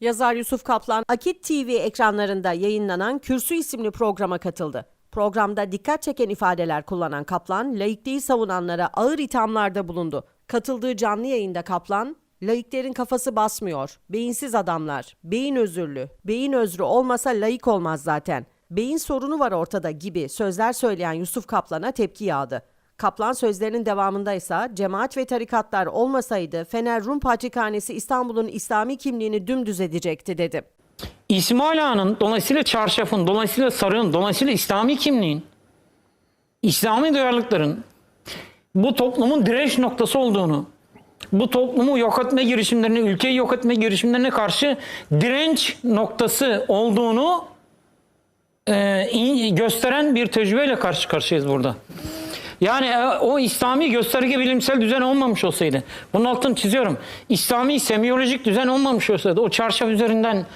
Yazar Yusuf Kaplan, Akit TV ekranlarında yayınlanan Kürsü isimli programa katıldı. Programda dikkat çeken ifadeler kullanan Kaplan, laikliği savunanlara ağır ithamlarda bulundu. Katıldığı canlı yayında Kaplan, laiklerin kafası basmıyor, beyinsiz adamlar, beyin özürlü, beyin özrü olmasa laik olmaz zaten, beyin sorunu var ortada gibi sözler söyleyen Yusuf Kaplan'a tepki yağdı. Kaplan sözlerinin devamında ise cemaat ve tarikatlar olmasaydı Fener Rum Patrikhanesi İstanbul'un İslami kimliğini dümdüz edecekti dedi. İsmail Ağa'nın dolayısıyla çarşafın, dolayısıyla sarığın, dolayısıyla İslami kimliğin, İslami duyarlılıkların bu toplumun direnç noktası olduğunu, bu toplumu yok etme girişimlerine, ülkeyi yok etme girişimlerine karşı direnç noktası olduğunu e, gösteren bir tecrübeyle karşı karşıyayız burada. Yani e, o İslami gösterge bilimsel düzen olmamış olsaydı, bunun altını çiziyorum. İslami semiyolojik düzen olmamış olsaydı, o çarşaf üzerinden,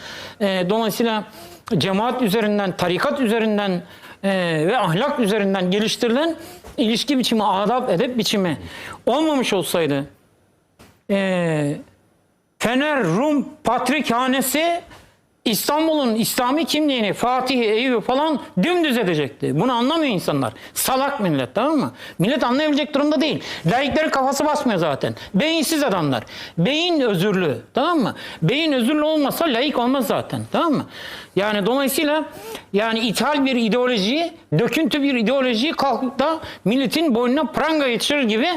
e, dolayısıyla cemaat üzerinden, tarikat üzerinden e, ve ahlak üzerinden geliştirilen ilişki biçimi, adab, edep biçimi olmamış olsaydı, e, Fener Rum Patrikhanesi İstanbul'un İslami kimliğini Fatih, Eyüp falan dümdüz edecekti. Bunu anlamıyor insanlar. Salak millet tamam mı? Millet anlayabilecek durumda değil. Laiklerin kafası basmıyor zaten. Beyinsiz adamlar. Beyin özürlü tamam mı? Beyin özürlü olmasa laik olmaz zaten tamam mı? Yani dolayısıyla yani ithal bir ideolojiyi, döküntü bir ideolojiyi kalkıp da milletin boynuna pranga geçirir gibi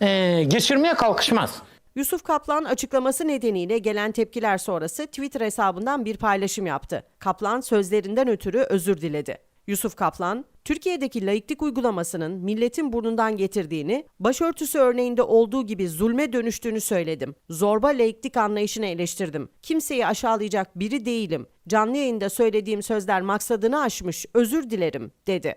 e, geçirmeye kalkışmaz. Yusuf Kaplan açıklaması nedeniyle gelen tepkiler sonrası Twitter hesabından bir paylaşım yaptı. Kaplan sözlerinden ötürü özür diledi. Yusuf Kaplan, Türkiye'deki laiklik uygulamasının milletin burnundan getirdiğini, başörtüsü örneğinde olduğu gibi zulme dönüştüğünü söyledim. Zorba laiklik anlayışını eleştirdim. Kimseyi aşağılayacak biri değilim. Canlı yayında söylediğim sözler maksadını aşmış, özür dilerim, dedi.